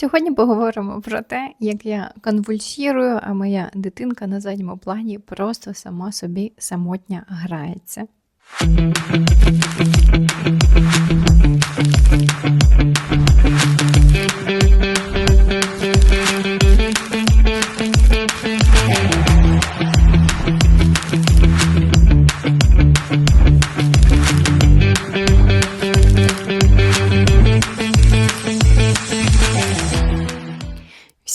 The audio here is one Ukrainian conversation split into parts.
Сьогодні поговоримо про те, як я конвульсірую, а моя дитинка на задньому плані просто сама собі самотня грається.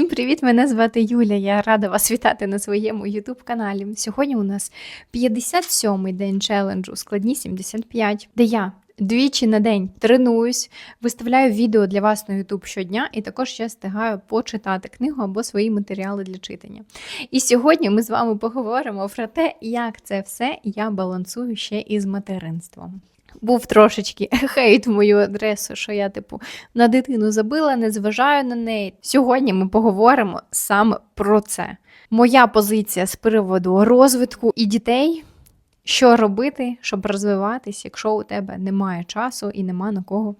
Всім привіт! Мене звати Юля. Я рада вас вітати на своєму youtube каналі. Сьогодні у нас 57-й день челенджу складні 75, де я двічі на день тренуюсь, виставляю відео для вас на YouTube щодня, і також я встигаю почитати книгу або свої матеріали для читання. І сьогодні ми з вами поговоримо про те, як це все я балансую ще із материнством. Був трошечки хейт в мою адресу, що я, типу, на дитину забила, не зважаю на неї. Сьогодні ми поговоримо саме про це. Моя позиція з приводу розвитку і дітей, що робити, щоб розвиватись, якщо у тебе немає часу і нема на кого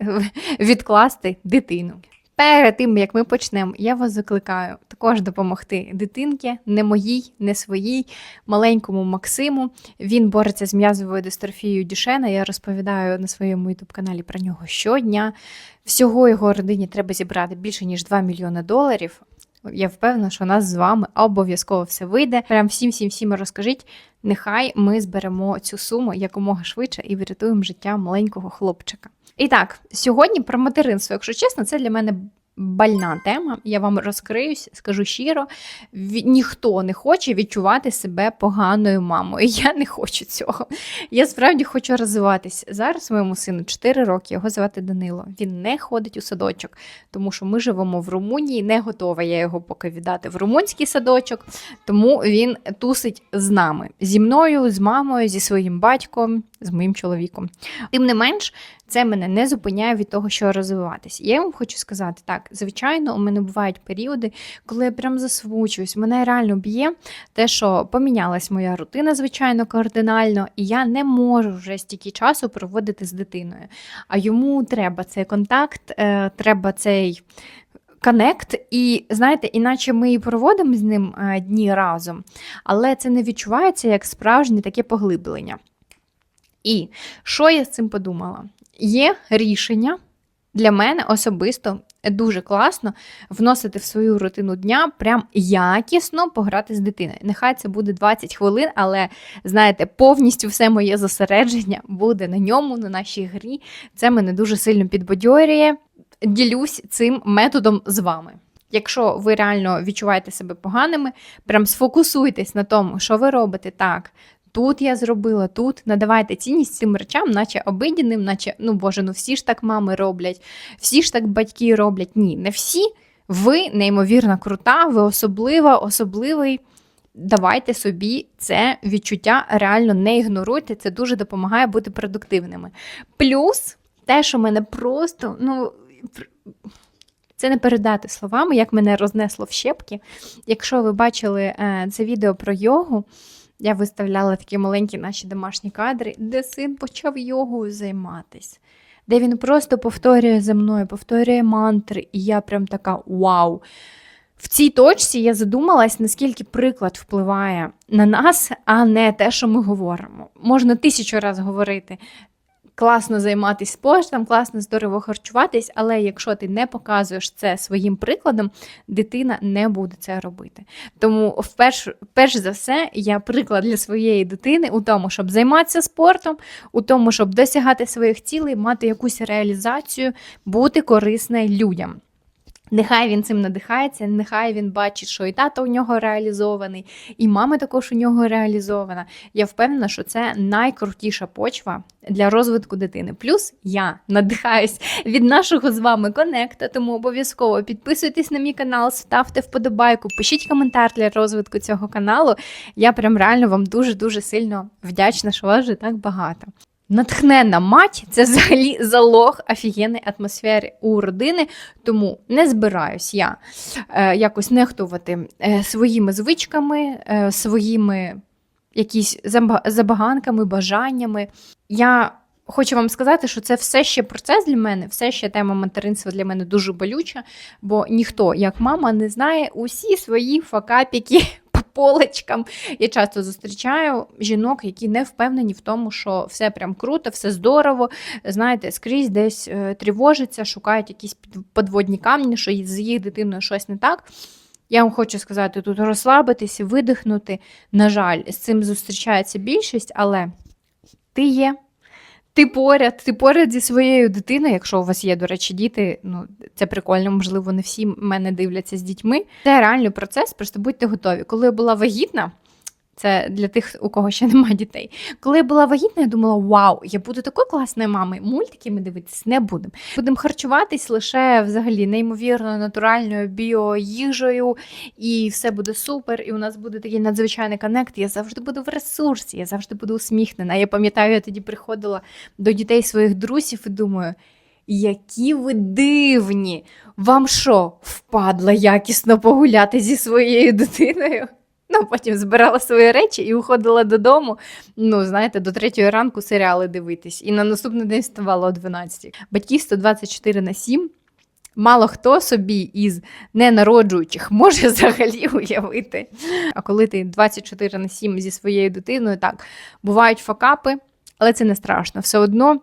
відкласти дитину. Перед тим, як ми почнемо, я вас закликаю також допомогти дитинки, не моїй, не своїй, маленькому Максиму. Він бореться з м'язовою дистрофією Дюшена. Я розповідаю на своєму ютуб-каналі про нього щодня. Всього його родині треба зібрати більше ніж 2 мільйони доларів. Я впевнена, що у нас з вами обов'язково все вийде. Прям всім всім всім розкажіть. Нехай ми зберемо цю суму якомога швидше і врятуємо життя маленького хлопчика. І так, сьогодні про материнство, якщо чесно, це для мене больна тема. Я вам розкриюсь, скажу щиро, ніхто не хоче відчувати себе поганою мамою. Я не хочу цього. Я справді хочу розвиватись. Зараз моєму сину 4 роки, його звати Данило. Він не ходить у садочок, тому що ми живемо в Румунії, не готова я його поки віддати в румунський садочок, тому він тусить з нами, зі мною, з мамою, зі своїм батьком, з моїм чоловіком. Тим не менш, це мене не зупиняє від того, що розвиватися. Я вам хочу сказати, так, звичайно, у мене бувають періоди, коли я прям засвучуюсь, мене реально б'є те, що помінялась моя рутина, звичайно, кардинально, і я не можу вже стільки часу проводити з дитиною. А йому треба цей контакт, е, треба цей. Конект, і знаєте, іначе ми і проводимо з ним е, дні разом, але це не відчувається як справжнє таке поглиблення. І що я з цим подумала? Є рішення для мене особисто дуже класно вносити в свою рутину дня прям якісно пограти з дитиною. Нехай це буде 20 хвилин, але знаєте, повністю все моє зосередження буде на ньому, на нашій грі. Це мене дуже сильно підбадьорює. Ділюсь цим методом з вами. Якщо ви реально відчуваєте себе поганими, прям сфокусуйтесь на тому, що ви робите так, тут я зробила, тут надавайте цінність цим речам, наче обидяним, наче, ну боже, ну всі ж так мами роблять, всі ж так батьки роблять. Ні, не всі. Ви неймовірно крута, ви особлива, особливий. Давайте собі це відчуття реально не ігноруйте, це дуже допомагає бути продуктивними. Плюс те, що мене просто, ну. Це не передати словами, як мене рознесло в щепки. Якщо ви бачили е, це відео про йогу, я виставляла такі маленькі наші домашні кадри, де син почав йогою займатися, де він просто повторює за мною, повторює мантри, і я прям така вау. В цій точці я задумалась, наскільки приклад впливає на нас, а не те, що ми говоримо. Можна тисячу разів говорити класно займатися спортом, класно здорово харчуватись, але якщо ти не показуєш це своїм прикладом, дитина не буде це робити. Тому, вперше, перш за все, я приклад для своєї дитини у тому, щоб займатися спортом, у тому, щоб досягати своїх цілей, мати якусь реалізацію, бути корисною людям. Нехай він цим надихається, нехай він бачить, що і тато у нього реалізований, і мама також у нього реалізована. Я впевнена, що це найкрутіша почва для розвитку дитини. Плюс я надихаюсь від нашого з вами конекта, тому обов'язково підписуйтесь на мій канал, ставте вподобайку, пишіть коментар для розвитку цього каналу. Я прям реально вам дуже-дуже сильно вдячна, що вас вже так багато. Натхненна мать це взагалі залог офігенної атмосфери у родини, тому не збираюсь я е, якось нехтувати е, своїми звичками, е, своїми якісь забаганками, бажаннями. Я Хочу вам сказати, що це все ще процес для мене, все ще тема материнства для мене дуже болюча, бо ніхто, як мама, не знає усі свої факапіки полочкам. Я часто зустрічаю жінок, які не впевнені в тому, що все прям круто, все здорово. Знаєте, скрізь десь тривожиться, шукають якісь подводні камні, що з їх дитиною щось не так. Я вам хочу сказати, тут розслабитися, видихнути. На жаль, з цим зустрічається більшість, але ти є. Ти поряд, ти поряд зі своєю дитиною, якщо у вас є, до речі, діти, ну це прикольно, можливо, не всі мене дивляться з дітьми. Це реальний процес, просто будьте готові. Коли я була вагітна, це для тих, у кого ще немає дітей. Коли я була вагітна, я думала, вау, я буду такою класною мамою. Мультики ми дивитись не будемо. Будемо харчуватись лише взагалі неймовірно натуральною біоїжею, і все буде супер. І у нас буде такий надзвичайний коннект. Я завжди буду в ресурсі, я завжди буду усміхнена. Я пам'ятаю, я тоді приходила до дітей своїх друзів і думаю. Які ви дивні! Вам що, впадло якісно погуляти зі своєю дитиною? Ну, потім збирала свої речі і уходила додому. Ну, знаєте, до третьої ранку серіали дивитись. І на наступний день вставала о 12. Батьківство 24 на 7. Мало хто собі із ненароджуючих може взагалі уявити. А коли ти 24 на 7 зі своєю дитиною, так, бувають факапи, але це не страшно. Все одно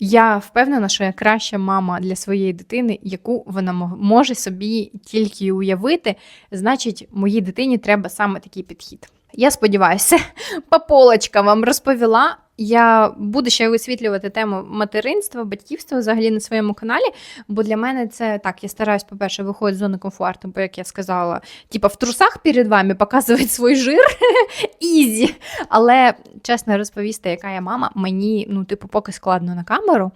я впевнена, що я краща мама для своєї дитини, яку вона мо- може собі тільки уявити. Значить, моїй дитині треба саме такий підхід. Я сподіваюся, по полочкам вам розповіла. Я буду ще висвітлювати тему материнства, батьківства взагалі на своєму каналі, бо для мене це так, я стараюсь, по-перше, виходити з зони комфорту, бо як я сказала, типа в трусах перед вами показувати свій жир ізі. Але чесно розповісти, яка я мама, мені ну, типу, поки складно на камеру.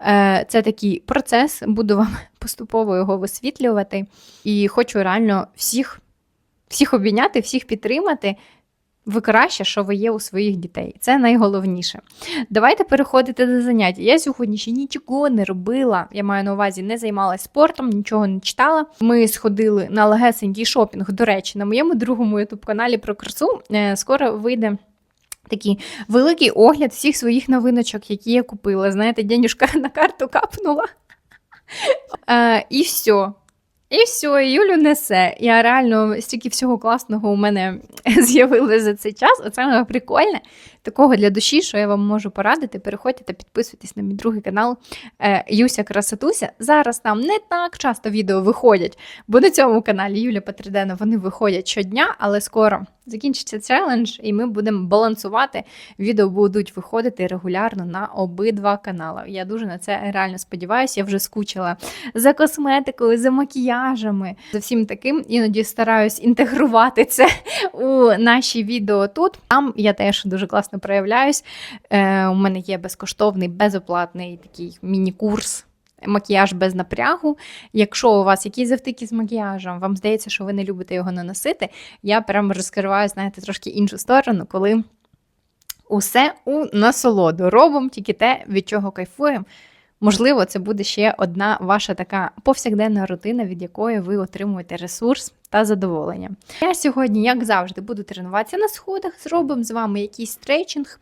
Е, Це такий процес, буду вам поступово його висвітлювати. І хочу реально всіх, всіх обійняти, всіх підтримати. Ви краще, що ви є у своїх дітей. Це найголовніше. Давайте переходити до заняття. Я сьогодні ще нічого не робила. Я маю на увазі, не займалася спортом, нічого не читала. Ми сходили на легесенький шопінг. До речі, на моєму другому ютуб-каналі про красу е, скоро вийде. Такий великий огляд всіх своїх новиночок, які я купила. Знаєте, денюжка на карту капнула. Е, і все. І все, Юлю несе. Я реально стільки всього класного у мене з'явилося за цей час. Оце прикольне. Такого для душі, що я вам можу порадити. Переходьте та підписуйтесь на мій другий канал е, Юся Красотуся. Зараз там не так часто відео виходять, бо на цьому каналі Юля Петридена вони виходять щодня, але скоро закінчиться челендж, і ми будемо балансувати. Відео будуть виходити регулярно на обидва канали. Я дуже на це реально сподіваюся. Я вже скучила за косметикою, за макіяжами, за всім таким. Іноді стараюсь інтегрувати це у наші відео тут. Там я теж дуже класно проявляюсь. Е, у мене є безкоштовний, безоплатний такий міні-курс. Макіяж без напрягу. Якщо у вас якісь завтики з макіяжем, вам здається, що ви не любите його наносити, я прямо розкриваю, знаєте, трошки іншу сторону, коли усе у насолоду. Робимо тільки те, від чого кайфуємо. Можливо, це буде ще одна ваша така повсякденна рутина, від якої ви отримуєте ресурс та задоволення. Я сьогодні, як завжди, буду тренуватися на сходах, зробимо з вами якийсь стрейчинг.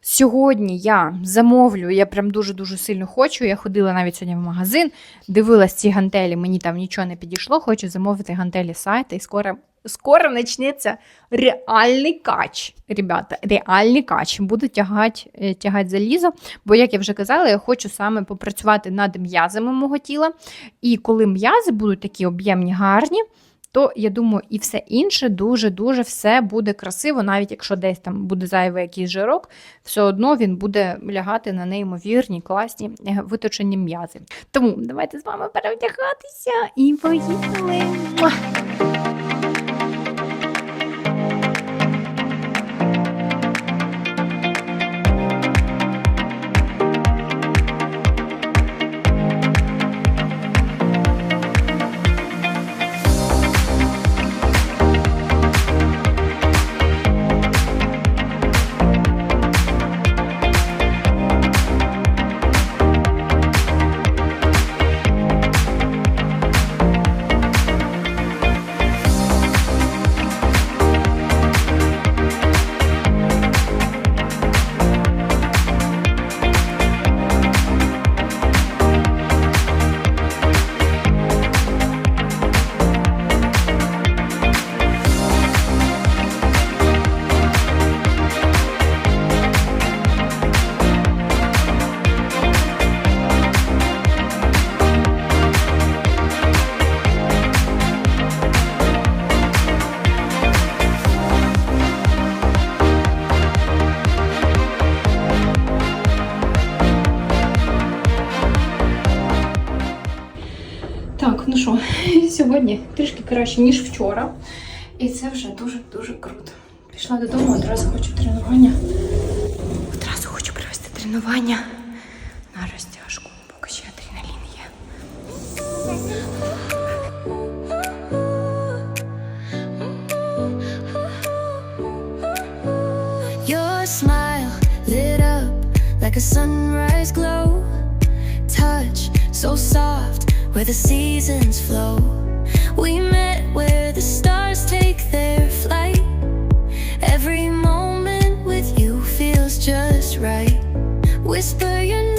Сьогодні я замовлю, я прям дуже-дуже сильно хочу. Я ходила навіть сьогодні в магазин, дивилась ці гантелі, мені там нічого не підійшло. Хочу замовити гантелі з сайту, і скоро, скоро почнеться реальний кач. Ребята, реальний кач. Буду тягати, е, тягати залізо, бо, як я вже казала, я хочу саме попрацювати над м'язами мого тіла. І коли м'язи будуть такі об'ємні, гарні, то я думаю, і все інше дуже-дуже все буде красиво, навіть якщо десь там буде зайвий якийсь жирок, все одно він буде лягати на неймовірні, класні е, виточені м'язи. Тому давайте з вами перевдягатися і поїхали. Сьогодні трішки краще, ніж вчора. І це вже дуже-дуже круто. Пішла додому, одразу хочу тренування. Одразу хочу провести тренування на розтяжку, поки ще адреналін є. Like a sunrise glow. Touch so soft where the seasons flow. We met where the stars take their flight. Every moment with you feels just right. Whisper your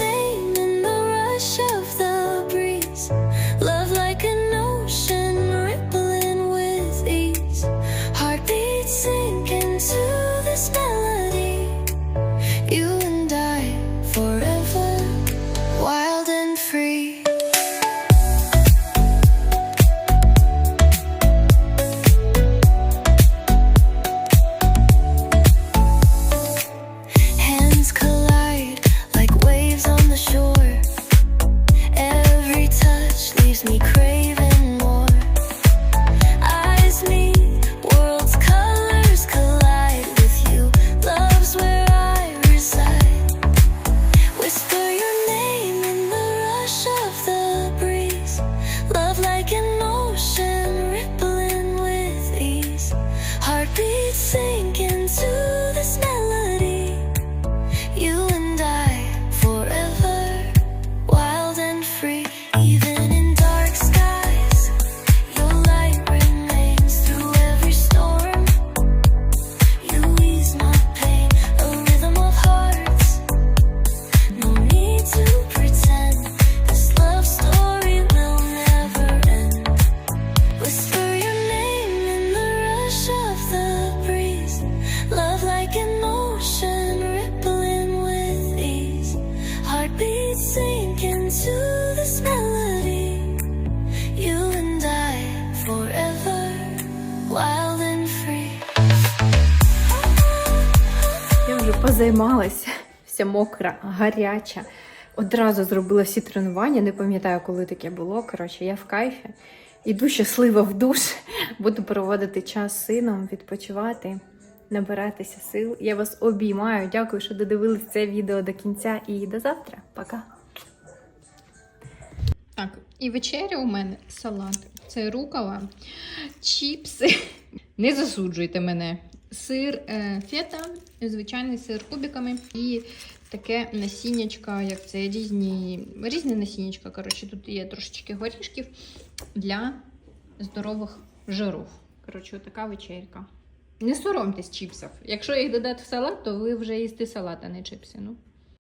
позаймалася, вся мокра, гаряча. Одразу зробила всі тренування. Не пам'ятаю, коли таке було. Коротше, я в кайфі. Іду щаслива в душ. Буду проводити час з сином, відпочивати, набиратися сил. Я вас обіймаю. Дякую, що додивились це відео до кінця. І до завтра. Пока. Так, і вечеря у мене салат. Це рукола, чіпси. Не засуджуйте мене. Сир е, фета, звичайний сир кубиками і таке насіннячка, як це різні, різні насіннячка. Коротше, тут є трошечки горішків для здорових жирів. Коротше, така вечерка. Не соромтесь чіпсів. Якщо їх додати в салат, то ви вже їсти салат, а не чіпси. Ну.